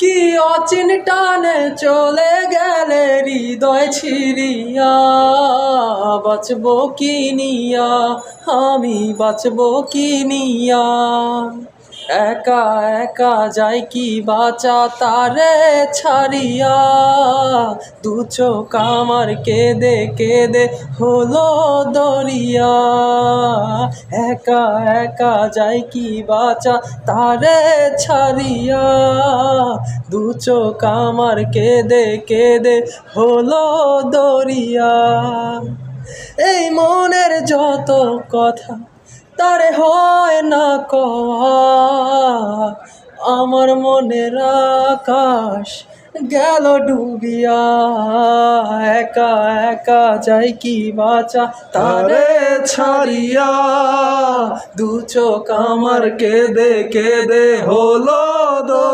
কি অচিন টানে চলে গেলে হৃদয় ছিড়িয়া বাঁচবো কি নিয়া? আমি বাঁচবো কি নিয়া? একা একা যাই কি বাঁচা তারে ছাড়িয়া? দু চোখ আমার কেঁদে কেঁদে হলো দরিয়া। একা একা যাই কি বাঁচা? তারে ছাড়িয়া দু চোখ আমার কেঁদে কেঁদে হলো দরিয়া। এই মনের যত কথা, তারে হয় না কওয়া। আমার মনের আকাশ গেল ডুবিয়া। একা একা যাই কি বাঁচা? তারে ছাড়িয়া দু চোখ আমার কেঁদে কেঁদে হলো দরিয়া